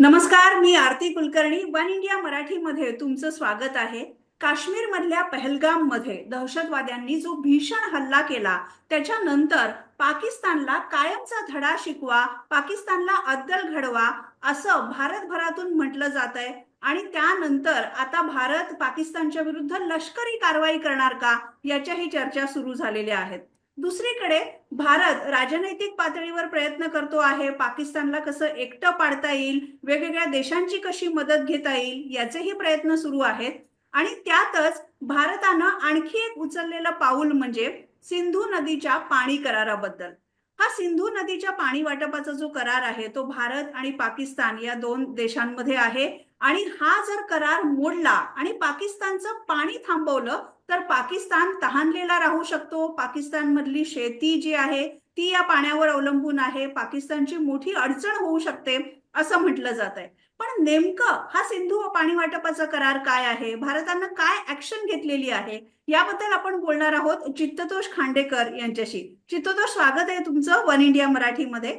नमस्कार मी Aarti Kulkarni one India मराठीमध्ये तुमचं स्वागत आहे. काश्मीर मधल्या पहलगाममध्ये दहशतवाद्यांनी जो भीषण हल्ला केला त्याच्यानंतर पाकिस्तानला कायमचा धडा शिकवा पाकिस्तानला अद्दल घडवा असं भारतभरातून म्हटलं जात आहे आणि त्यानंतर आता भारत पाकिस्तानच्या विरुद्ध लष्करी कारवाई करणार का याच्याही चर्चा सुरू झालेल्या आहेत. दुसरीकडे भारत राजनैतिक पातळीवर प्रयत्न करतो आहे. पाकिस्तानला कसं एकटं पाडता येईल वेगवेगळ्या देशांची कशी मदत घेता येईल याचेही प्रयत्न सुरू आहेत. आणि त्यातच भारतानं आणखी एक उचललेलं पाऊल म्हणजे सिंधू नदीच्या पाणी कराराबद्दल. हा सिंधू नदीच्या पाणी वाटपाचा जो करार आहे तो भारत आणि पाकिस्तान या दोन देशांमध्ये आहे. आणि हा जर करार मोडला आणि पाकिस्तानचं पाणी थांबवलं तर पाकिस्तान तहानलेला राहू शकतो. पाकिस्तान मधली शेती जी आहे ती या पाण्यावर अवलंबून आहे. पाकिस्तानची मोठी अडचण होऊ शकते असं म्हटलं जात आहे. पण नेमकं हा सिंधू पाणी वाटपाचा करार काय आहे? भारतानं काय ऍक्शन घेतलेली आहे? याबद्दल आपण बोलणार आहोत चित्ततोष खांडेकर यांच्याशी. चित्ततोष स्वागत आहे तुमचं वन इंडिया मराठीमध्ये.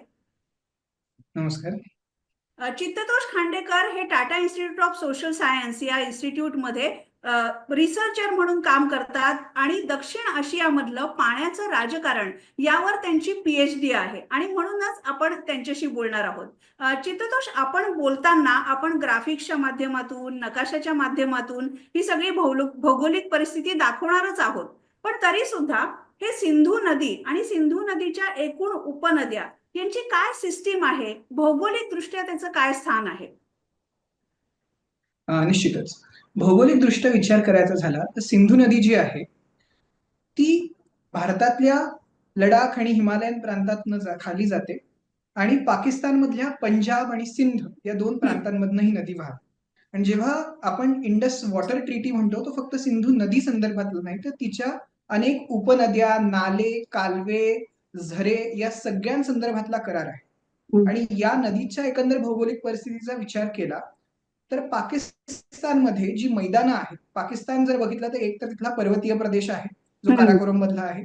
नमस्कार. चित्ततोष खांडेकर हे Tata institute of social science या इन्स्टिट्यूटमध्ये रिसर्चर म्हणून काम करतात आणि दक्षिण आशियामधलं पाण्याचं राजकारण यावर त्यांची पीएचडी आहे. आणि म्हणूनच आपण त्यांच्याशी बोलणार आहोत. चित्ततोष आपण बोलताना आपण ग्राफिक्सच्या माध्यमातून नकाशाच्या माध्यमातून ही सगळी भौगोलिक परिस्थिती दाखवणारच आहोत. पण तरी सुद्धा हे सिंधू नदी आणि सिंधू नदीच्या एकूण उपनद्या यांची काय सिस्टीम आहे? भौगोलिक दृष्ट्या त्याचं काय स्थान आहे? निश्चितच. भौगोलिक दृष्ट्या विचार करायचा झाला तर सिंधू नदी जी आहे ती भारतातल्या लडाख आणि हिमालयन प्रांतातनं जा- खाली जाते आणि पाकिस्तानमधल्या पंजाब आणि सिंध या दोन प्रांतांमधनं ही नदी वाहते आणि जेव्हा आपण इंडस वॉटर ट्रीटी म्हणतो तो फक्त सिंधू नदी संदर्भातलं नाही तर तिच्या अनेक उपनद्या नाले कालवे झरे या सगळ्यांसंदर्भातला करार आहे. आणि या नदीच्या एकंदर भौगोलिक परिस्थितीचा विचार केला तर पाकिस्तानमध्ये जी मैदानं आहेत पाकिस्तान जर बघितलं तर एक तर तिथला पर्वतीय प्रदेश आहे जो. काराकोरम मधला आहे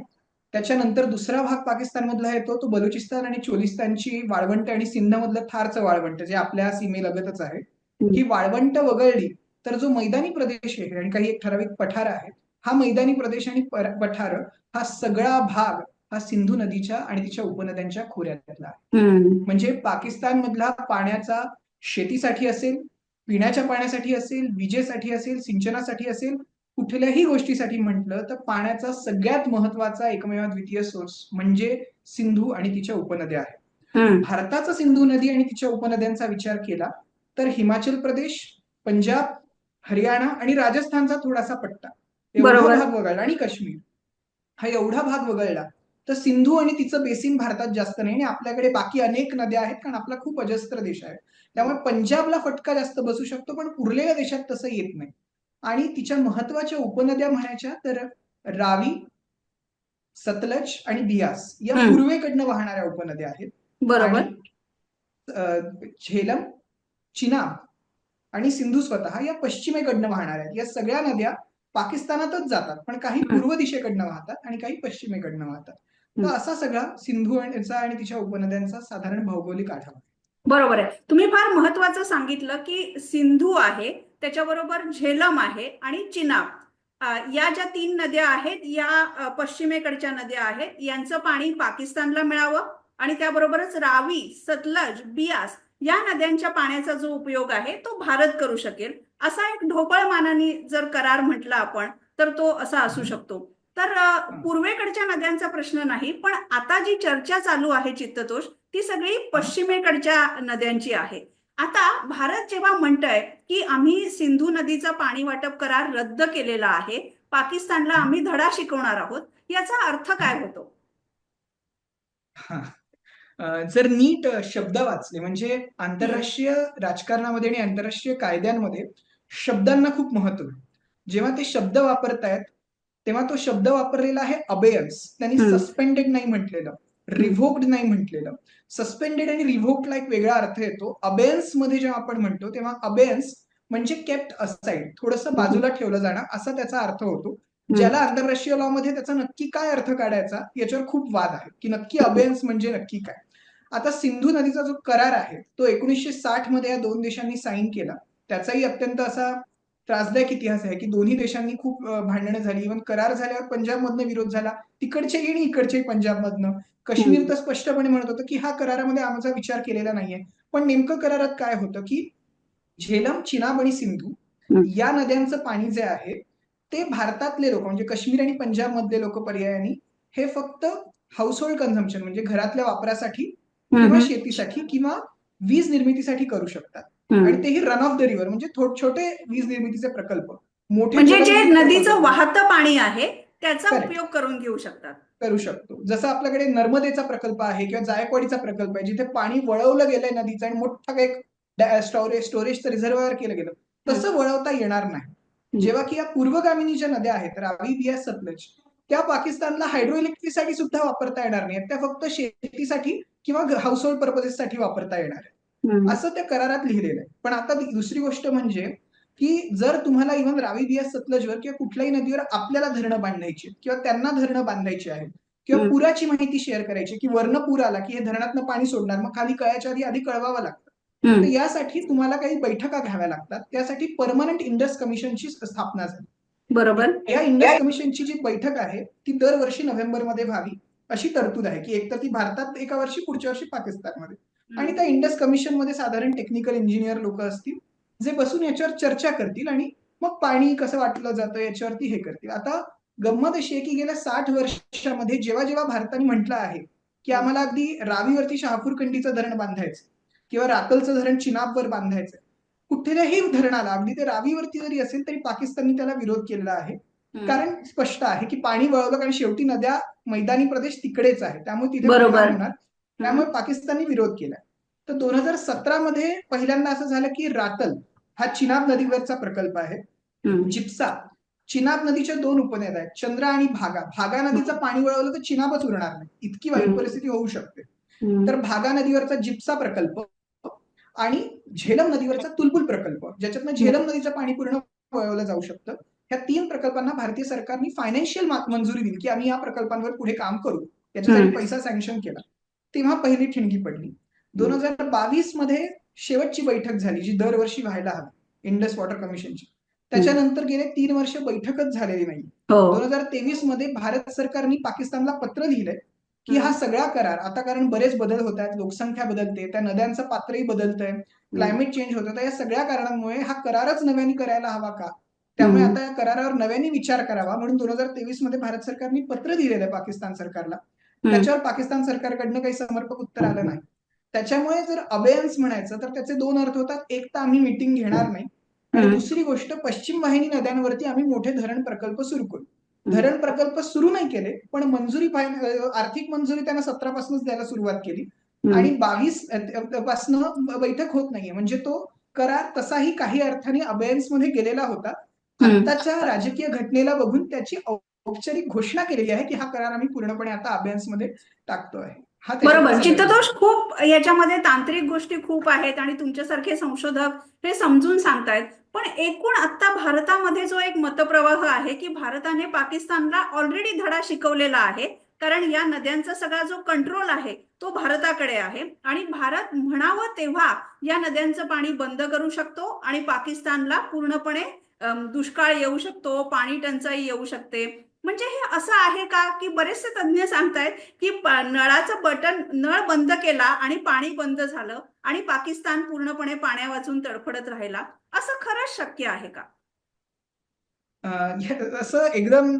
त्याच्यानंतर दुसरा भाग पाकिस्तान मधला येतो तो बलुचिस्तान आणि चोलिस्तानची वाळवंट आणि सिंध मधलं थारचं वाळवंट जे आपल्या सीमेलगतच आहे. ही वाळवंट वगळली तर जो मैदानी प्रदेश आहे आणि काही एक ठराविक पठार आहेत हा मैदानी प्रदेश आणि पठार हा सगळा भाग हा सिंधू नदीच्या आणि तिच्या उपनद्यांच्या खोऱ्यातला आहे म्हणजे पाकिस्तान मधला पाण्याचा शेतीसाठी असेल पिण्याच्या पाण्यासाठी असेल विजेसाठी असेल सिंचनासाठी असेल कुठल्याही गोष्टीसाठी म्हटलं तर पाण्याचा सगळ्यात महत्त्वाचा एकमेव द्वितीय सोर्स म्हणजे सिंधू आणि तिच्या उपनद्या आहेत. भारताचा सिंधू नदी आणि तिच्या उपनद्यांचा विचार केला तर हिमाचल प्रदेश पंजाब हरियाणा आणि राजस्थानचा थोडासा पट्टा. एवढा. भाग वगळला आणि काश्मीर. हा एवढा भाग वगळला तर सिंधू आणि तिचं बेसिन भारतात जास्त नाही आणि आपल्याकडे बाकी अनेक नद्या आहेत कारण आपला खूप अजस्त्र देश आहे. त्यामुळे पंजाबला फटका जास्त बसू शकतो पण उरलेल्या देशात तसं येत नाही. आणि तिच्या महत्त्वाच्या उपनद्या म्हणायच्या तर रावी सतलज आणि बियास या. पूर्वेकडनं वाहणाऱ्या उपनद्या आहेत. बरोबर. झेलम चिनाब आणि सिंधू स्वतः या पश्चिमेकडनं वाहणार आहेत. या सगळ्या नद्या पाकिस्तानातच जातात पण काही. पूर्व दिशेकडनं वाहतात आणि काही पश्चिमेकडनं वाहतात. तर. असा सगळा सिंधू आणि चा आणि तिच्या उपनद्यांचा साधारण भौगोलिक आढावा बरोबर आहे. तुम्ही फार महत्वाचं सांगितलं की सिंधू आहे त्याच्याबरोबर झेलम आहे आणि चिनाब. या ज्या तीन नद्या आहेत या पश्चिमेकडच्या नद्या आहेत यांचं पाणी पाकिस्तानला मिळावं आणि त्याबरोबरच रावी सतलज बियास या नद्यांच्या पाण्याचा जो उपयोग आहे तो भारत करू शकेल. असा एक ढोबळ मानाने जर करार म्हटला आपण तर तो असा असू शकतो. तर पूर्वेकडच्या नद्यांचा प्रश्न नाही पण आता जी चर्चा चालू आहे चित्ततोष ती सगळी पश्चिमेकडच्या नद्यांची आहे. आता भारत जेव्हा म्हणतंय की आम्ही सिंधू नदीचा पाणी वाटप करार रद्द केलेला आहे पाकिस्तानला आम्ही धडा शिकवणार आहोत याचा अर्थ काय होतो? हा. जर नीट शब्द वाचले म्हणजे आंतरराष्ट्रीय राजकारणामध्ये आणि आंतरराष्ट्रीय कायद्यांमध्ये शब्दांना खूप महत्त्व आहे. जेव्हा ते शब्द वापरतायत तेव्हा तो शब्द वापरलेला आहे अबेयन्स त्यांनी. सस्पेंडेड नाही म्हटलेलं. रिव्होक्ड नाही म्हटलेलं. सस्पेंडेड आणि रिव्होक्डला एक वेगळा अर्थ येतो. अबेयन्समध्ये जेव्हा आपण म्हणतो तेव्हा अबेयन्स म्हणजे केप्ट असाइड थोडंसं बाजूला ठेवलं जाणं. असा त्याचा अर्थ होतो. ज्याला आंतरराष्ट्रीय लॉ मध्ये त्याचा नक्की काय अर्थ काढायचा याच्यावर खूप वाद आहे. की नक्की अबेयन्स म्हणजे नक्की काय? आता सिंधू नदीचा जो करार आहे तो एकोणीसशे साठमध्ये या दोन देशांनी साईन केला. त्याचाही अत्यंत असा त्रासदायक इतिहास आहे की दोन्ही देशांनी खूप भांडणं झाली. इव्हन करार झाल्यावर पंजाबमधनं विरोध झाला. तिकडचेही आणि इकडचेही पंजाबमधनं. काश्मीर तर स्पष्टपणे म्हणत होतं की हा करारामध्ये आमचा विचार केलेला नाहीये. पण नेमकं करारात काय होतं की झेलम चिनाब आणि सिंधू. या नद्यांचं पाणी जे आहे ते भारतातले लोक म्हणजे काश्मीर आणि पंजाब मधले लोक पर्यायाने हे फक्त हाऊस होल्ड कन्झम्पशन म्हणजे घरातल्या वापरासाठी किंवा शेतीसाठी किंवा वीज निर्मितीसाठी करू शकतात. आणि तेही रन ऑफ द रिव्हर म्हणजे छोटे वीज निर्मितीचे प्रकल्प. मोठे म्हणजे जे नदीचं वाहतं पाणी आहे त्याचा. उपयोग करून घेऊ शकतात. करू शकतो. जसं आपल्याकडे नर्मदेचा प्रकल्प आहे किंवा जायकवाडीचा प्रकल्प आहे जिथे पाणी वळवलं गेलंय नदीचं आणि मोठं एक स्टोरेज स्टोरेजचं रिझर्व्हायर केलं गेलं तसं वळवता येणार नाही. जेव्हा की या पूर्वगामिनी ज्या नद्या आहेत रावी बिया सतलज त्या पाकिस्तानला हायड्रो इलेक्ट्रिकसाठी सुद्धा वापरता येणार नाहीत त्या फक्त शेतीसाठी किंवा हाऊस होल्ड पर्पजेससाठी वापरता येणार. आहेत असं त्या करारात लिहिलेलं आहे. पण आता दुसरी गोष्ट म्हणजे की जर तुम्हाला इव्हन रावी बिया सतलजवर किंवा कुठल्याही नदीवर आपल्याला धरणं बांधायची किंवा त्यांना धरणं बांधायची आहेत किंवा. पुराची माहिती शेअर करायची की वर्ण पूर आला की हे धरणातनं पाणी सोडणार मग खाली कळायच्या आधी आधी कळवावं लागतं. तर यासाठी तुम्हाला काही बैठका घ्याव्या लागतात. त्यासाठी परमनंट इंडस कमिशनची स्थापना झाली. बरोबर. या इंडस कमिशनची जी बैठक आहे ती दरवर्षी नोव्हेंबरमध्ये व्हावी अशी तरतूद आहे की एकतर ती भारतात एका वर्षी पुढच्या वर्षी पाकिस्तानमध्ये. आणि त्या इंडस कमिशनमध्ये साधारण टेक्निकल इंजिनियर लोक असतील जे बसून याच्यावर चर्चा करतील आणि मग पाणी कसं वाटलं जातं याच्यावरती हे करतील. आता गंमत अशी आहे की गेल्या साठ वर्षामध्ये जेव्हा जेव्हा भारताने म्हटलं आहे की आम्हाला अगदी रावीवरती शहापूर कंडीचं धरण बांधायचं किंवा रातलचं धरण चिनाबवर बांधायचं कुठल्याही धरणाला अगदी ते रावीवरती जरी असेल तरी पाकिस्तानने त्याला विरोध केलेला आहे. कारण स्पष्ट आहे की पाणी वळवलं कारण शेवटी नद्या मैदानी प्रदेश तिकडेच आहे. त्यामुळे तिथे त्यामुळे पाकिस्तानने विरोध केला तर दोन हजार सतरा मध्ये पहिल्यांदा असं झालं की रातल हा चिनाब नदीवरचा प्रकल्प आहे. जिप्सा. चिनाब नदीच्या दोन उपनद्या आहेत चंद्रा आणि भागा. भागा नदीचं पाणी वळवलं तर चिनाबच उरणार नाही. इतकी वाईट. परिस्थिती होऊ शकते. तर भागा नदीवरचा जिप्सा प्रकल्प आणि झेलम नदीवरचा तुलबुल प्रकल्प ज्याच्यातनं झेलम नदीचं पाणी पूर्ण वळवलं जाऊ शकतं. ह्या तीन प्रकल्पांना भारतीय सरकारने फायनान्शियल मंजुरी दिली की आम्ही या प्रकल्पांवर पुढे काम करू. याच्यासाठी हम्म. पैसा सँक्शन केला. तेव्हा पहिली ठिणगी पडली. दोन हजार बावीसमध्ये शेवटची बैठक झाली जी दरवर्षी व्हायला हवी इंडस वॉटर कमिशनची. त्याच्यानंतर गेले तीन वर्ष बैठकच झालेली नाही. हो. दोन हजार तेवीसमध्ये भारत सरकारने पाकिस्तानला पत्र लिहिलंय की हा सगळा करार आता कारण बरेच बदल होत आहेत लोकसंख्या बदलते त्या नद्यांचं पात्रही बदलतंय क्लायमेट चेंज होतं तर या सगळ्या कारणांमुळे हा करारच नव्याने करायला हवा का? त्यामुळे. आता या करारावर नव्याने विचार करावा म्हणून दोन हजार तेवीसमध्ये भारत सरकारने पत्र दिलेलं आहे पाकिस्तान सरकारला. त्याच्यावर पाकिस्तान सरकारकडनं काही समर्पक उत्तर आलं नाही. त्याच्यामुळे जर अबेयन्स म्हणायचं तर त्याचे दोन अर्थ होतात. एक तर आम्ही मिटिंग घेणार नाही. आणि. दुसरी गोष्ट पश्चिम वाहिनी नद्यांवरती आम्ही मोठे धरण प्रकल्प सुरू करू. धरण प्रकल्प सुरू नाही केले पण मंजुरी आर्थिक मंजुरी त्यांना सतरा पासूनच द्यायला सुरुवात केली. आणि बावीस पासनं बैठक होत नाहीये. म्हणजे तो करार तसाही काही अर्थाने अबेयन्समध्ये गेलेला होता. आताच्या राजकीय घटनेला बघून त्याची औपचारिक घोषणा केलेली आहे की हा करार आम्ही पूर्णपणे आता अबेयन्समध्ये टाकतो आहे. बरोबर. चित्तदोष खूप याच्यामध्ये तांत्रिक गोष्टी खूप आहेत आणि तुमच्यासारखे संशोधक हे समजून सांगतायत. पण एकूण आता भारतामध्ये जो एक मतप्रवाह आहे की भारताने पाकिस्तानला ऑलरेडी धडा शिकवलेला आहे कारण या नद्यांचा सगळा जो कंट्रोल आहे तो भारताकडे आहे आणि भारत म्हणावं तेव्हा या नद्यांचं पाणी बंद करू शकतो आणि पाकिस्तानला पूर्णपणे दुष्काळ येऊ शकतो पाणी टंचाई येऊ शकते. म्हणजे हे असं आहे का की बरेचसे तज्ज्ञ सांगतायत की नळाचं बटन नळ बंद केला आणि पाणी बंद झालं आणि पाकिस्तान पूर्णपणे पाण्या वाचून तडफडत राहिला असं खरंच शक्य आहे का? असं एकदम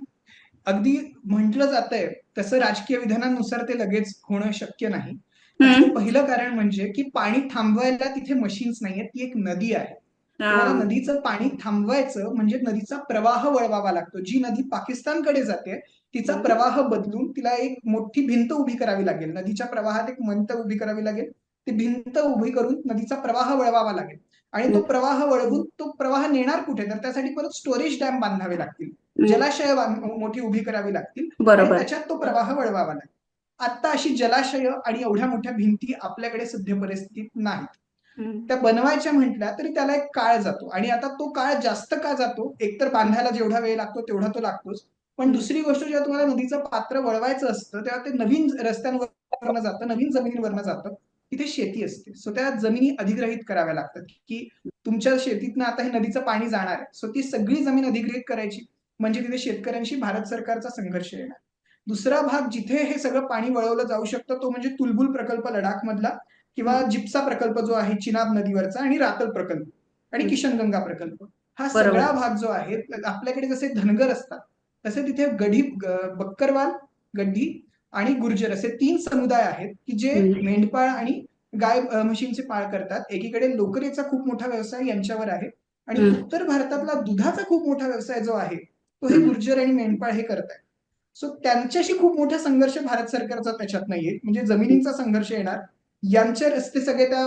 अगदी म्हटलं जातंय तसं राजकीय विधानांनुसार ते लगेच होणं शक्य नाही. पहिलं कारण म्हणजे की पाणी थांबवायला तिथे मशीन्स नाहीयेत ती एक नदी आहे. तुम्हाला नदीचं पाणी थांबवायचं म्हणजे नदीचा प्रवाह वळवावा लागतो. जी नदी पाकिस्तानकडे जाते तिचा. प्रवाह बदलून तिला एक मोठी भिंत उभी करावी लागेल. नदीच्या प्रवाहात एक मंत उभी करावी लागेल. ती भिंत उभी करून नदीचा प्रवाह वळवावा लागेल. आणि तो. प्रवाह वळवून तो प्रवाह नेणार कुठे? तर त्यासाठी परत स्टोरेज डॅम बांधावे लागतील. जलाशय मोठी उभी करावी लागतील. त्याच्यात तो प्रवाह वळवावा लागेल. आता अशी जलाशय आणि एवढ्या मोठ्या भिंती आपल्याकडे सध्या परिस्थितीत नाहीत. त्या बनवायच्या म्हटल्या तरी त्याला एक काळ जातो. आणि आता तो काळ जास्त का जातो? एकतर बांधायला जेवढा वेळ लागतो तेवढा तो लागतोच. पण. दुसरी गोष्ट जेव्हा तुम्हाला नदीचं पात्र वळवायचं असतं तेव्हा ते नवीन रस्त्यांवर जातं नवीन जमिनीवरनं जातं. तिथे शेती असते. सो त्या जमिनी अधिग्रहित कराव्या लागतात. की तुमच्या शेतीतनं आता हे नदीचं पाणी जाणार आहे. सो ती सगळी जमीन अधिग्रहित करायची. म्हणजे तिथे शेतकऱ्यांशी भारत सरकारचा संघर्ष येणार. दुसरा भाग जिथे हे सगळं पाणी वळवलं जाऊ शकतं तो म्हणजे तुलबुल प्रकल्प लडाख मधला किंवा जिप्सा प्रकल्प जो आहे चिनाब नदीवरचा आणि रातल प्रकल्प आणि किशनगंगा प्रकल्प हा. सगळा भाग जो आहे आपल्याकडे जसे धनगर असतात तसे तिथे गढी बक्करवाल गड्डी आणि गुर्जर असे तीन समुदाय आहेत की जे. मेंढपाळ आणि गाय म्हशींचे पाळ करतात एकीकडे लोकरीचा खूप मोठा व्यवसाय यांच्यावर आहे आणि. उत्तर भारतातला दुधाचा खूप मोठा व्यवसाय जो आहे तो हे गुर्जर आणि मेंढपाळ हे करतायत सो त्यांच्याशी खूप मोठा संघर्ष भारत सरकारचा त्याच्यात नाहीये म्हणजे जमिनींचा संघर्ष येणार यांचे रस्ते सगळे त्या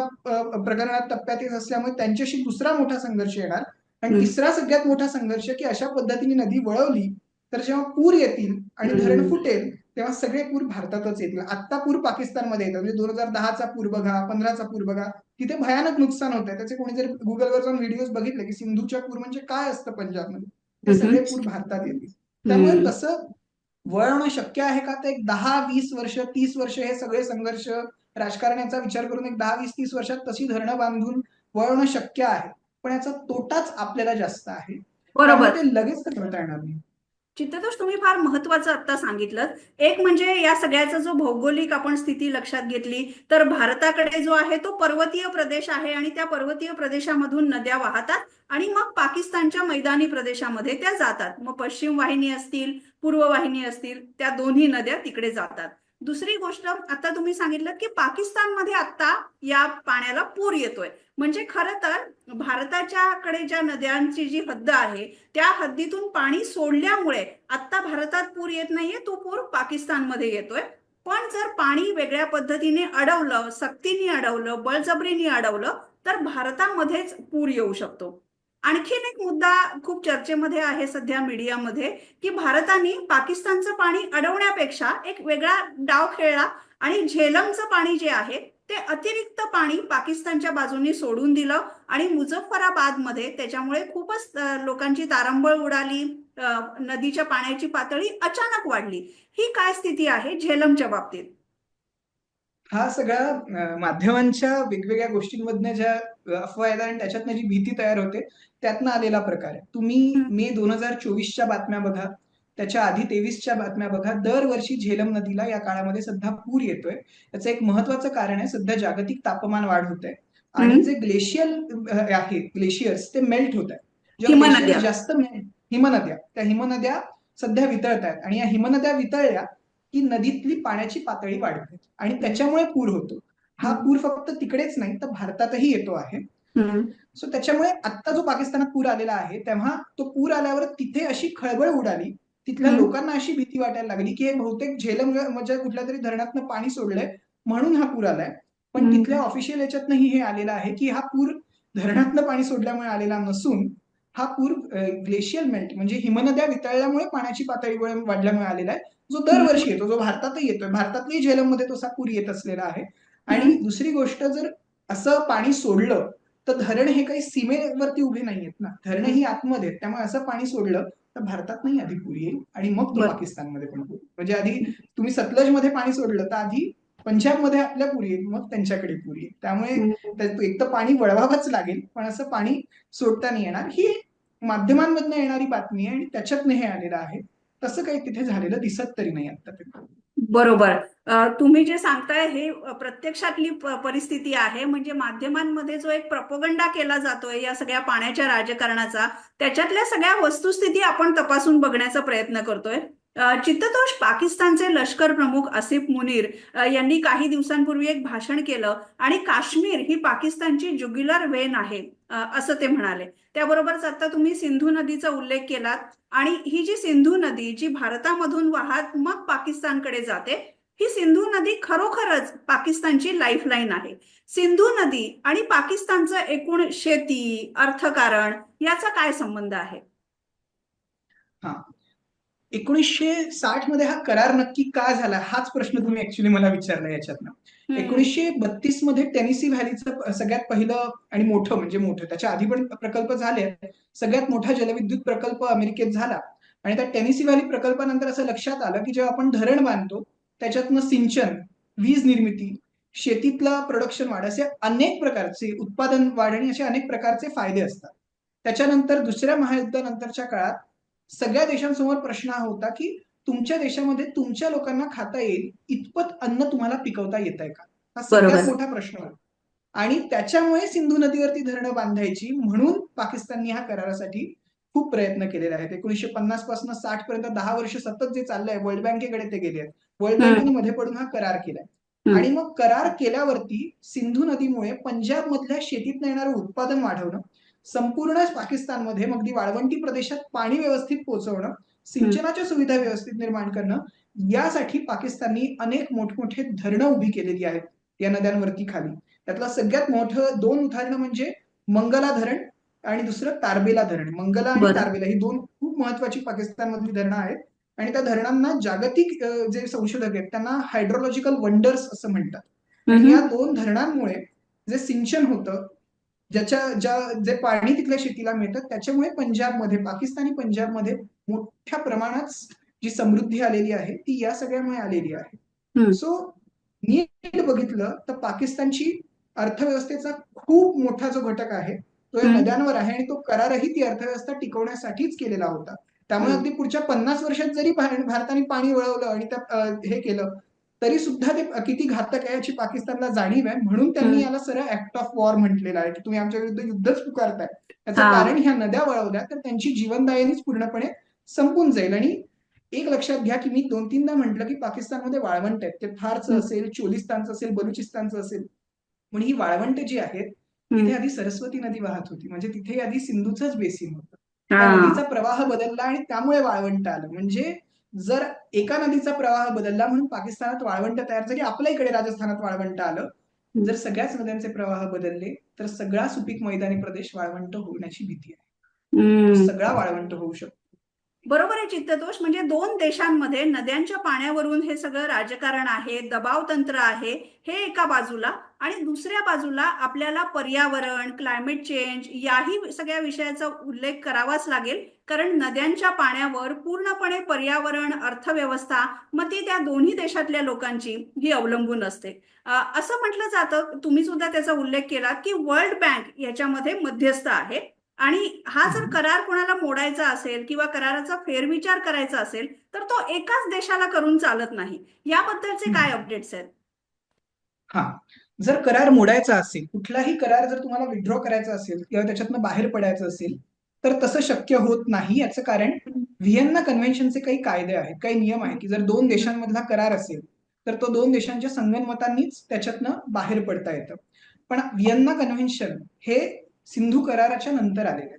प्रकरणात टप्प्यात येत असल्यामुळे त्यांच्याशी दुसरा मोठा संघर्ष येणार आणि. तिसरा सगळ्यात मोठा संघर्ष की अशा पद्धतीने नदी वळवली तर जेव्हा पूर येतील आणि. धरण फुटेल तेव्हा सगळे पूर भारतातच येतील आता पूर पाकिस्तानमध्ये येतात म्हणजे दोन हजार दहाचा पूर बघा पंधराचा पूर बघा तिथे भयानक नुकसान होत आहे त्याचे कोणी जर गुगलवर जाऊन व्हिडिओज बघितले की सिंधूच्या पूर म्हणजे काय असतं पंजाबमध्ये ते. सगळे पूर भारतात येतील त्यामुळे. तसं वळवणं शक्य आहे का? तर एक दहा वीस वर्ष तीस वर्ष हे सगळे संघर्ष राजकारण्याचा विचार करून एक दहा वीस तीस वर्षात तशी धरणं बांधून वळवणं शक्य आहे. पण याचा तोटाच आपल्याला जास्त आहे. बरोबर. ते लगेच करता येणार नाही. चित्तदोष तुम्ही फार महत्वाचं आता सांगितलं एक म्हणजे या सगळ्याचा जो भौगोलिक आपण स्थिती लक्षात घेतली तर भारताकडे जो आहे तो पर्वतीय प्रदेश आहे आणि त्या पर्वतीय प्रदेशामधून नद्या वाहतात आणि मग पाकिस्तानच्या मैदानी प्रदेशामध्ये त्या जातात. मग पश्चिम वाहिनी असतील पूर्व वाहिनी असतील त्या दोन्ही नद्या तिकडे जातात. दुसरी गोष्ट आता तुम्ही सांगितलं की पाकिस्तानमध्ये आता या पाण्याला पूर येतोय. म्हणजे खरं तर भारताच्याकडे ज्या नद्यांची जी हद्द आहे त्या हद्दीतून पाणी सोडल्यामुळे आता भारतात पूर येत नाहीये तो पूर पाकिस्तानमध्ये येतोय. पण जर पाणी वेगळ्या पद्धतीने अडवलं सक्तीने अडवलं बळजबरीने अडवलं तर भारतामध्येच पूर येऊ शकतो. आणखीन एक मुद्दा खूप चर्चेमध्ये आहे सध्या मीडियामध्ये की भारताने पाकिस्तानचं पाणी अडवण्यापेक्षा एक वेगळा डाव खेळला आणि झेलमचं पाणी जे आहे ते अतिरिक्त पाणी पाकिस्तानच्या बाजूनी सोडून दिलं आणि मुझफ्फराबादमध्ये त्याच्यामुळे खूपच लोकांची तारंबळ उडाली नदीच्या पाण्याची पातळी अचानक वाढली. ही काय स्थिती आहे झेलमच्या बाबतीत? हा सगळा माध्यमांच्या वेगवेगळ्या गोष्टींमधनं ज्या अफवा येतात आणि त्याच्यातनं जी भीती तयार होते त्यातनं आलेला प्रकार आहे. तुम्ही. मे दोन हजार चोवीसच्या बातम्या बघा. त्याच्या आधी तेवीसच्या बातम्या बघा. दरवर्षी झेलम नदीला या काळामध्ये सध्या पूर येतोय. याचं एक महत्वाचं कारण आहे सध्या जागतिक तापमान वाढ होत आहे आणि. जे ग्लेशियल आहे ग्लेशियर्स ते मेल्ट होत आहेत. जास्त हिमनद्या. त्या हिमनद्या सध्या वितळत आहेत. आणि या हिमनद्या वितळल्या की नदीतली पाण्याची पातळी वाढते आणि त्याच्यामुळे पूर होतो हा. पूर फक्त तिकडेच नाही तर भारतातही येतो आहे सो त्याच्यामुळे आता जो पाकिस्तानात पूर आलेला आहे तेव्हा तो पूर आल्यावर तिथे अशी खळबळ उडाली तिथल्या. लोकांना अशी भीती वाटायला लागली की हे बहुतेक झेलम म्हणजे कुठल्या तरी धरणातनं पाणी सोडलंय म्हणून हा पूर आलाय पण. तिथल्या ऑफिशियल याच्यातनंही हे आलेलं आहे की हा पूर धरणातनं पाणी सोडल्यामुळे आलेला नसून हा पूर ग्लेशियल मेल्ट म्हणजे हिमनद्या वितळल्यामुळे पाण्याची पातळी वाढल्यामुळे आलेला आहे जो दरवर्षी येतो जो भारतातही येतोय भारतातही झेलममध्ये तसा पूर येत असलेला आहे आणि. दुसरी गोष्ट जर असं पाणी सोडलं तर धरण हे काही सीमेवरती उभे नाहीयेत ना धरण ही आतमध्ये आहेत. त्यामुळे असं पाणी सोडलं तर भारतात नाही आधी पूर येईल आणि मग तो. पाकिस्तानमध्ये पण पूर म्हणजे आधी तुम्ही सतलजमध्ये पाणी सोडलं तर आधी पंजाबमध्ये आपल्या पूर येईल मग त्यांच्याकडे पूर येईल त्यामुळे त्या- एक तर पाणी वळवावंच लागेल पण असं पाणी सोडता नाही येणार. ही माध्यमांमधनं येणारी बातमी आहे आणि त्याच्यातनं हे आलेलं आहे. तसं काही तिथे झालेलं दिसत तरी नाही आता बरोबर. तुम्ही जे सांगताय हे प्रत्यक्षातली परिस्थिती आहे. म्हणजे माध्यमांमध्ये जो एक प्रपोगंडा केला जातोय या सगळ्या पाण्याच्या राजकारणाचा त्याच्यातल्या सगळ्या वस्तुस्थिती आपण तपासून बघण्याचा प्रयत्न करतोय. चित्ततोष पाकिस्तानचे लष्कर प्रमुख आसिफ मुनीर यांनी काही दिवसांपूर्वी एक भाषण केलं आणि काश्मीर ही पाकिस्तानची जुग्युलर वेन आहे असं ते म्हणाले. त्याबरोबरच आता तुम्ही सिंधू नदीचा उल्लेख केलात आणि ही जी सिंधू नदी जी भारतामधून वाहत मग पाकिस्तानकडे जाते ही सिंधू नदी खरोखरच पाकिस्तानची लाईफलाईन आहे. सिंधू नदी आणि पाकिस्तानचं एकूण शेती अर्थकारण याचा काय संबंध आहे? एकोणीसशे साठमध्ये हा करार नक्की का झाला हाच प्रश्न तुम्ही ऍक्च्युली मला विचारला याच्यातनं. एकोणीसशे बत्तीसमध्ये टेनिसी व्हॅलीचं सगळ्यात पहिलं आणि मोठं म्हणजे मोठं त्याच्या आधी पण प्रकल्प झाले. सगळ्यात मोठा जलविद्युत प्रकल्प अमेरिकेत झाला. आणि त्या टेनिसी व्हॅली प्रकल्पानंतर असं लक्षात आलं की जेव्हा आपण धरण बांधतो त्याच्यातनं सिंचन वीज निर्मिती शेतीतलं प्रोडक्शन वाढ असे अनेक प्रकारचे उत्पादन वाढ आणि असे अनेक प्रकारचे फायदे असतात. त्याच्यानंतर दुसऱ्या महायुद्धानंतरच्या काळात सगळ्या देशांसमोर प्रश्न हा होता की तुमच्या देशामध्ये तुमच्या लोकांना खाता येईल इतपत अन्न तुम्हाला पिकवता येत आहे का हा सगळ्यात. मोठा प्रश्न होता आणि त्याच्यामुळे सिंधू नदीवरती धरणं बांधायची म्हणून पाकिस्ताननी ह्या करारासाठी खूप प्रयत्न केलेले आहेत एकोणीशे पन्नासपासून साठ पर्यंत दहा वर्ष सतत जे चाललंय वर्ल्ड बँकेकडे ते गेले आहेत वर्ल्ड. बँकेने मध्ये पडून हा करार केलाय. आणि मग करार केल्यावरती सिंधू नदीमुळे पंजाब मधल्या शेतीत येणारं उत्पादन वाढवणं संपूर्ण पाकिस्तानमध्ये मग अगदी वाळवंटी प्रदेशात पाणी व्यवस्थित पोहोचवणं सिंचनाच्या सुविधा व्यवस्थित निर्माण करणं यासाठी पाकिस्ताननी अनेक मोठमोठे धरणं उभी केलेली आहेत या नद्यांवरती खाली. त्यातलं सगळ्यात मोठं दोन उदाहरणं म्हणजे मंगला धरण आणि दुसरं तारबेला धरण. मंगला आणि. तारबेला ही दोन खूप महत्वाची पाकिस्तानमधली धरणं आहेत आणि त्या धरणांना जागतिक जे संशोधक आहेत त्यांना हायड्रोलॉजिकल वंडर्स असं म्हणतात. या दोन धरणांमुळे जे सिंचन होतं ज्याच्या ज्या जे पाणी तिथल्या शेतीला मिळतं त्याच्यामुळे पंजाबमध्ये पाकिस्तानी पंजाबमध्ये मोठ्या प्रमाणात जी समृद्धी आलेली आहे ती या सगळ्यामुळे आलेली. आहे सो नीट बघितलं तर पाकिस्तानची अर्थव्यवस्थेचा खूप मोठा जो घटक आहे तो या. नद्यांवर आहे आणि तो करारही ती अर्थव्यवस्था टिकवण्यासाठीच केलेला होता त्यामुळे. अगदी पुढच्या पन्नास वर्षात जरी भारताने पाणी वळवलं आणि त्या हे केलं तरी सुद्धा ते किती घातक आहे याची पाकिस्तानला जाणीव आहे. म्हणून त्यांनी. याला सरळ ऍक्ट ऑफ वॉर म्हटलेलं आहे. की तुम्ही आमच्या विरुद्ध युद्धच पुकारताय. त्याचं. कारण ह्या नद्या वळवल्या तर त्यांची जीवनदायीनीच पूर्णपणे संपून जाईल. आणि एक लक्षात घ्या की मी दोन तीनदा म्हटलं की पाकिस्तानमध्ये वाळवंट आहेत. ते थारचं हम्म. असेल चोलिस्तानचं असेल बलुचिस्तानचं असेल. पण ही वाळवंट जी आहेत तिथे आधी सरस्वती नदी वाहत होती. म्हणजे तिथे आधी सिंधूचंच बेसिन होतं. त्या. नदीचा प्रवाह बदलला आणि त्यामुळे वाळवंट आलं. म्हणजे जर एका नदीचा प्रवाह बदलला म्हणून पाकिस्तानात वाळवंट तयार झाली आपल्या इकडे राजस्थानात वाळवंट आलं जर सगळ्याच नद्यांचे प्रवाह बदलले तर सगळा सुपीक मैदानी प्रदेश वाळवंट होण्याची भीती आहे. सगळा वाळवंट होऊ शकतो. बरोबर आहे चित्तदोष म्हणजे दोन देशांमध्ये नद्यांच्या पाण्यावरून हे सगळं राजकारण आहे दबाव तंत्र आहे हे एका बाजूला. आणि दुसऱ्या बाजूला आपल्याला पर्यावरण क्लायमेट चेंज याही सगळ्या विषयाचा उल्लेख करावाच लागेल. कारण नद्यांच्या पाण्यावर पूर्णपणे पर्यावरण अर्थव्यवस्था मग ती त्या दोन्ही देशातल्या लोकांची ही अवलंबून असते. असं म्हटलं जातं तुम्ही सुद्धा त्याचा उल्लेख केला की वर्ल्ड बँक याच्यामध्ये मध्यस्थ आहे. आणि हा जर. करार कोणाला मोडायचा असेल किंवा कराराचा फेरविचार करायचा असेल तर तो एकाच देशाला करून चालत नाही. याबद्दलचे काय अपडेट्स आहेत? हा. जर करार मोडायचा असेल कुठलाही करार जर तुम्हाला विड्रॉ करायचा असेल किंवा त्याच्यातनं बाहेर पडायचं असेल तर तसं शक्य होत नाही. याचं कारण व्हिएन्ना कन्व्हेन्शनचे काही कायदे आहेत काही नियम आहेत की जर दोन देशांमधला करार असेल तर तो दोन देशांच्या संगनमतांनीच त्याच्यातनं बाहेर पडता येतं. पण व्हिएन्ना कन्व्हेन्शन हे सिंधू कराराच्या नंतर आलेलं आहे.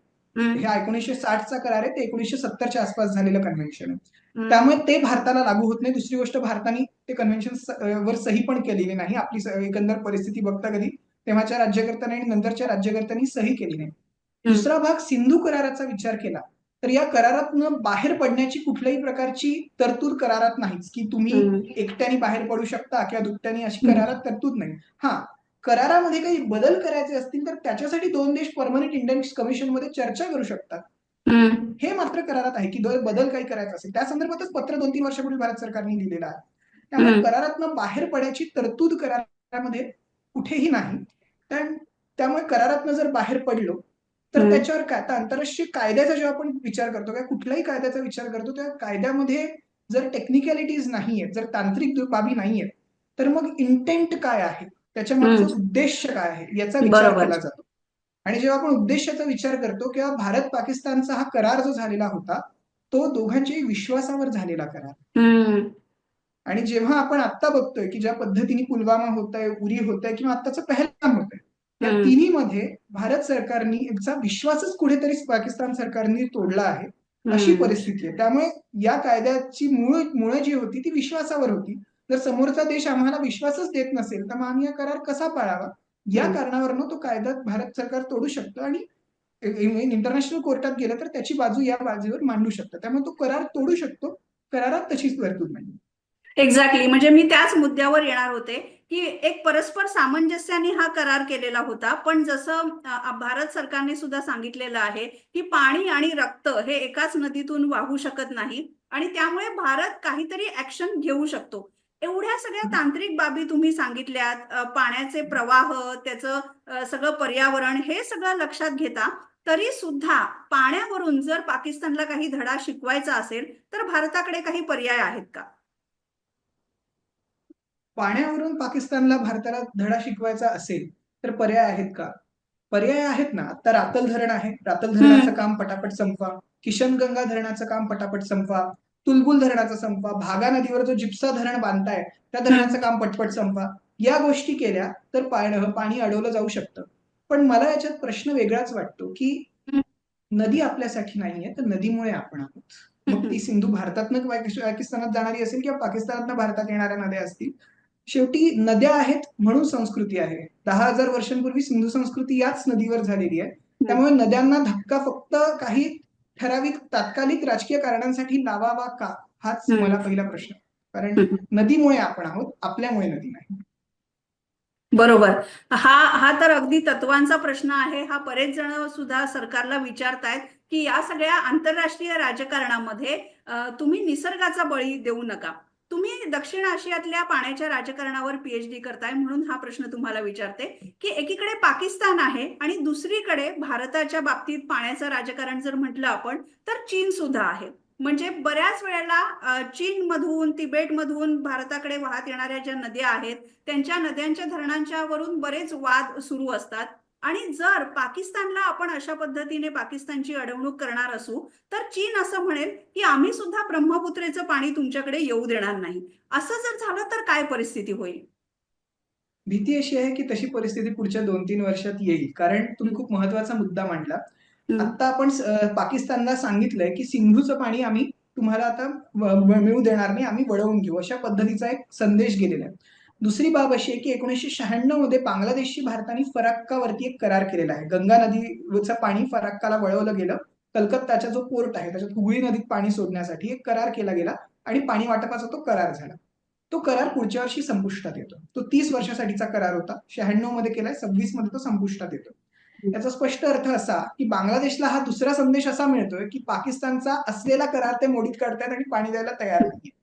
हे एकोणीसशे साठचा करार आहे ते एकोणीसशे सत्तरच्या आसपास झालेलं कन्व्हेन्शन आहे. त्यामुळे ते भारताला लागू होत नाही. दुसरी गोष्ट भारताने ते कन्व्हेन्शन वर सही पण केलेली नाही. आपली एकंदर परिस्थिती बघता कधी तेव्हाच्या राज्यकर्त्यांनी आणि नंतरच्या राज्यकर्त्यांनी सही केली नाही. दुसरा भाग सिंधू कराराचा विचार केला तर या करारातनं बाहेर पडण्याची कुठल्याही प्रकारची तरतूद करारात नाहीच. की तुम्ही. एकट्याने बाहेर पडू शकता किंवा दुकट्याने अशी. करारात तरतूद नाही. हा करारामध्ये काही बदल करायचे असतील तर त्याच्यासाठी दोन देश परमनंट इंडियन कमिशनमध्ये चर्चा करू शकतात. हे मात्र करारात आहे की बदल काही करायचा असेल त्या संदर्भातच पत्र दोन तीन वर्षापूर्वी भारत सरकारने लिहिलेलं आहे त्यामुळे. करारातनं बाहेर पडायची तरतूद करारामध्ये कुठेही नाही त्यामुळे करारातनं जर बाहेर पडलो तर. त्याच्यावर काय आता आंतरराष्ट्रीय कायद्याचा जेव्हा आपण विचार करतो किंवा कुठल्याही कायद्याचा विचार करतो त्या कायद्यामध्ये जर टेक्निकॅलिटीज नाहीयेत जर तांत्रिक बाबी नाहीयेत तर मग इंटेंट काय आहे त्याच्यामागचा हम्म. उद्देश काय आहे याचा विचार. केला जातो आणि जेव्हा आपण उद्देशाचा विचार करतो किंवा भारत पाकिस्तानचा हा करार जो झालेला होता तो दोघांच्याही विश्वासावर झालेला करार हम्म. आणि जेव्हा आपण आता बघतोय की ज्या पद्धतीने पुलवामा होत आहे उरी होत आहे किंवा आत्ताचं पहलगाम होत आहे या हम्म. तिन्ही मध्ये भारत सरकारनी यांचा विश्वासच कुठेतरी पाकिस्तान सरकारने तोडला आहे अशी. परिस्थिती आहे त्यामुळे या कायद्याची मूळ मुळं जी होती ती विश्वासावर होती जर समोरचा देश आम्हाला विश्वासच देत नसेल तर मग आम्ही हा करार कसा पाळावा या. कारणावरनं तो कायदा भारत सरकार तोडू शकतं आणि इंटरनॅशनल कोर्टात गेलं तर त्याची बाजू या बाजूवर मांडू शकतं. त्यामुळे तो करार तोडू शकतो. करारात तशीच तरतूद नाही एक्झॅक्टली म्हणजे मी त्याच मुद्द्यावर येणार होते की एक परस्पर सामंजस्याने हा करार केलेला होता पण जसं भारत सरकारने सुद्धा सांगितलेलं आहे की पाणी आणि रक्त हे एकाच नदीतून वाहू शकत नाही आणि त्यामुळे भारत काहीतरी ऍक्शन घेऊ शकतो. एवढ्या सगळ्या तांत्रिक बाबी तुम्ही सांगितल्यात पाण्याचे प्रवाह त्याचं सगळं पर्यावरण हे सगळं लक्षात घेता तरी सुद्धा पाण्यावरून जर पाकिस्तानला काही धडा शिकवायचा असेल तर भारताकडे काही पर्याय आहेत का? पाण्यावरून पाकिस्तानला भारताला धडा शिकवायचा असेल तर पर्याय आहेत का? पर्याय आहेत ना. आता रातल धरण आहे. रातल धरणाचं काम पटापट संपवा. किशनगंगा धरणाचं काम पटापट संपवा. तुलबुल धरणाचा संपवा भागा नदीवर जो जिप्सा धरण बांधताय त्या धरणाचं काम पटपट संपवा या गोष्टी केल्या तर पाणी अडवलं जाऊ शकतं. पण मला याच्यात प्रश्न वेगळाच वाटतो की नदी आपल्यासाठी नाहीये तर नदीमुळे आपण आहोत. मग ती सिंधू भारतातनं पाकिस्तानात जाणारी असेल किंवा पाकिस्तानातनं भारतात येणाऱ्या नद्या असतील शेवटी नद्या आहेत म्हणून संस्कृती आहे. दहा हजार वर्षांपूर्वी सिंधू संस्कृती याच नदीवर झालेली आहे. त्यामुळे नद्यांना धक्का फक्त काही ठराविक तात्कालिक राजकीय कारणांसाठी लावावा का? हाच. मला पहिला प्रश्न. कारण नदीमुळे आपण आहोत आपल्यामुळे नदी नाही. बरोबर. हा हा तर अगदी तत्वांचा प्रश्न आहे. हा बरेच जण सुद्धा सरकारला विचारतायत की या सगळ्या आंतरराष्ट्रीय राजकारणामध्ये तुम्ही निसर्गाचा बळी देऊ नका. तुम्ही दक्षिण आशियातल्या पाण्याच्या राजकारणावर पीएचडी करताय म्हणून हा प्रश्न तुम्हाला विचारते की एकीकडे पाकिस्तान आहे आणि दुसरीकडे भारताच्या बाबतीत पाण्याचं राजकारण जर म्हटलं आपण तर चीन सुद्धा आहे. म्हणजे बऱ्याच वेळेला अ, चीनमधून तिबेटमधून भारताकडे वाहत येणाऱ्या ज्या नद्या आहेत त्यांच्या नद्यांच्या धरणांच्या वरून बरेच वाद सुरू असतात. आणि जर पाकिस्तानला आपण अशा पद्धतीने पाकिस्तानची अडवणूक करणार असू तर चीन असं म्हणेल की आम्ही सुद्धा ब्रह्मपुत्रेचं पाणी तुमच्याकडे येऊ देणार नाही. असं जर झालं तर काय परिस्थिती होईल? भीती अशी आहे की तशी परिस्थिती पुढच्या दोन तीन वर्षात येईल. कारण तुम्ही खूप महत्त्वाचा मुद्दा मांडला. आता आपण पाकिस्तानला सांगितलंय की सिंधूचं पाणी आम्ही तुम्हाला आता मिळू देणार नाही आम्ही वळवून घेऊ. अशा पद्धतीचा एक संदेश गेलेला आहे. दुसरी बाब अशी आहे की एकोणीसशे शहाण्णवमध्ये बांगलादेशशी भारताने फराक्कावरती एक करार केलेला आहे. गंगा नदीचं पाणी फराक्काला वळवलं गेलं. कलकत्ताचा जो पोर्ट आहे त्याच्यात हुगळी नदीत पाणी सोडण्यासाठी एक करार केला गेला आणि पाणी वाटपाचा तो करार झाला. तो करार पुढच्या वर्षी संपुष्टात येतो. तो तीस वर्षासाठीचा करार होता. शहाण्णवमध्ये केलाय सव्वीसमध्ये तो संपुष्टात येतो. याचा स्पष्ट अर्थ असा की बांगलादेशला हा दुसरा संदेश असा मिळतोय की पाकिस्तानचा असलेला करार ते मोडीत काढतायत आणि पाणी द्यायला तयार नाहीये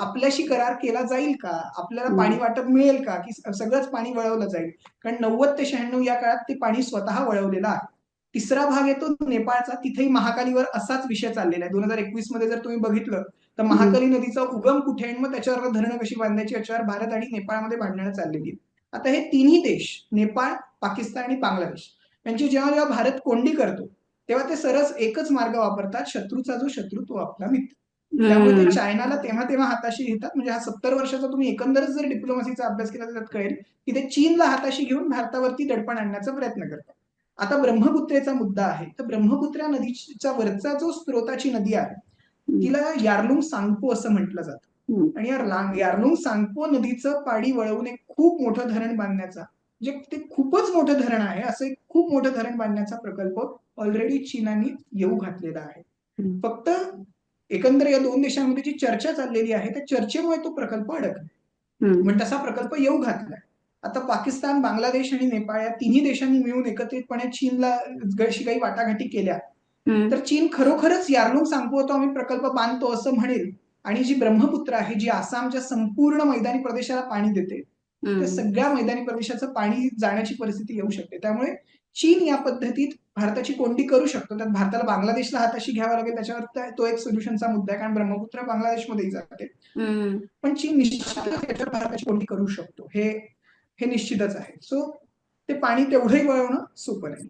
आपल्याशी करार केला जाईल का? आपल्याला. पाणी वाटप मिळेल का? की सगळंच पाणी वळवलं जाईल? कारण नव्वद ते शहाण्णव या काळात ते पाणी स्वतः वळवलेलं आहे. तिसरा भाग येतो नेपाळचा. तिथेही महाकालीवर असाच विषय चाललेला आहे. दोन हजार एकवीसमध्ये जर तुम्ही बघितलं तर महाकाली नदीचा उगम कुठे आहे? आणि मग त्याच्यावर धरणं कशी बांधायची याच्यावर भारत आणि नेपाळमध्ये भांडणं चाललेली आहेत. आता हे तिन्ही देश नेपाळ पाकिस्तान आणि बांगलादेश यांची जेव्हा जेव्हा भारत कोंडी करतो तेव्हा ते सरस एकच मार्ग वापरतात. शत्रूचा जो शत्रू तो आपला मित्र. त्यामुळे ते चायनाला तेव्हा तेव्हा हाताशी घेतात. म्हणजे हा सत्तर वर्षाचा तुम्ही एकंदरच जर डिप्लोमसीचा अभ्यास केला तर कळेल की ते चीनला हाताशी घेऊन भारतावरती दडपण आणण्याचा प्रयत्न करतात. आता ब्रह्मपुत्रेचा मुद्दा आहे. तर ब्रह्मपुत्रा नदीच्या वरचा जो स्त्रोताची नदी आहे तिला यार्लुंग सांगपो असं म्हटलं जातं. आणि या यार्लुंग सांगपो नदीचं पाणी वळवून एक खूप मोठं धरण बांधण्याचा म्हणजे ते खूपच मोठं धरण आहे असं एक खूप मोठं धरण बांधण्याचा प्रकल्प ऑलरेडी चीनाने येऊ घातलेला आहे. फक्त एकंदर या दोन देशांमध्ये जी चर्चा चाललेली आहे त्या चर्चेमुळे तो प्रकल्प अडकला. पण तसा प्रकल्प येऊ घातलाय आता पाकिस्तान बांगलादेश आणि नेपाळ या तिन्ही देशांनी मिळून एकत्रितपणे चीनला अशी काही वाटाघाटी केल्या. तर चीन खरोखरच यार्लुंग सांगतो आम्ही प्रकल्प बांधतो असं म्हणेल. आणि जी ब्रह्मपुत्र आहे जी आसामच्या संपूर्ण मैदानी प्रदेशाला पाणी देते त्या सगळ्या मैदानी प्रदेशाचं पाणी जाण्याची परिस्थिती येऊ शकते. त्यामुळे चीन या पद्धतीत भारताची कोंडी करू शकतो. त्यात भारताला बांगलादेशला हाताशी घ्यावा लागेल. त्याच्यावर त्या- तो एक सोल्युशनचा मुद्दा आहे. कारण ब्रह्मपुत्र बांगलादेशमध्येही जाते. पण चीन निश्चितच त्याच्यावर भारताची कोंडी करू शकतो. हे हे निश्चितच आहे. सो ते पाणी तेवढंही वळवणं सोपं नाही.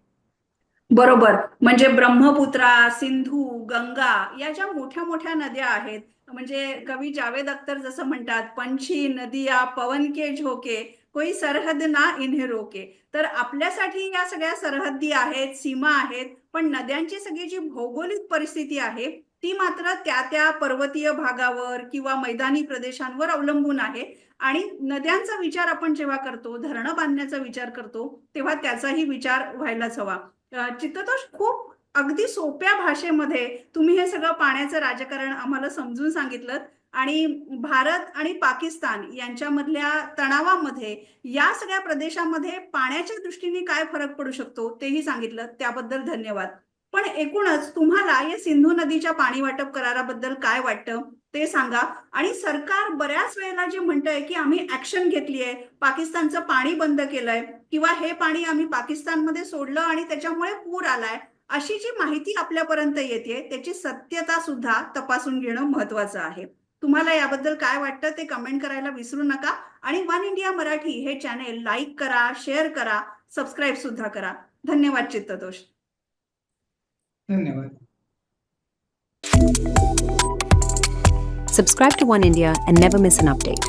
बरोबर. म्हणजे ब्रह्मपुत्रा सिंधू गंगा या ज्या मोठ्या मोठ्या नद्या आहेत म्हणजे कवी जावेद अख्तर जसं म्हणतात पंछी नदिया पवन के झोके कोई सरहद ना इन्हे रोके. तर आपल्यासाठी या सगळ्या सरहद्दी आहेत सीमा आहेत पण नद्यांची सगळी जी भौगोलिक परिस्थिती आहे ती मात्र त्या त्या पर्वतीय भागावर किंवा मैदानी प्रदेशांवर अवलंबून आहे. आणि नद्यांचा विचार आपण जेव्हा करतो धरणं बांधण्याचा विचार करतो तेव्हा त्याचाही विचार व्हायलाच हवा. चित्ततोष खूप अगदी सोप्या भाषेमध्ये तुम्ही हे सगळं पाण्याचं राजकारण आम्हाला समजून सांगितलं आणि भारत आणि पाकिस्तान यांच्यामधल्या तणावामध्ये या सगळ्या प्रदेशामध्ये पाण्याच्या दृष्टीने काय फरक पडू शकतो तेही सांगितलं. त्याबद्दल धन्यवाद. पण एकूणच तुम्हाला या सिंधू नदीच्या पाणी वाटप कराराबद्दल काय वाटतं ते सांगा. आणि सरकार बऱ्याच वेळेला जे म्हणतंय की आम्ही ऍक्शन घेतलीये पाकिस्तानचं पाणी बंद केलंय किंवा हे पाणी आम्ही पाकिस्तानमध्ये सोडलं आणि त्याच्यामुळे पूर आलाय अशी जी माहिती आपल्यापर्यंत येते त्याची सत्यता सुद्धा तपासून घेणं महत्वाचं आहे. तुम्हाला याबद्दल काय वाटतं ते कमेंट करायला विसरू नका. आणि वन इंडिया मराठी हे चॅनेल लाईक करा शेअर करा सबस्क्राईब सुद्धा करा. धन्यवाद चित्तदोष धन्यवाद. Subscribe to One India and never miss an update.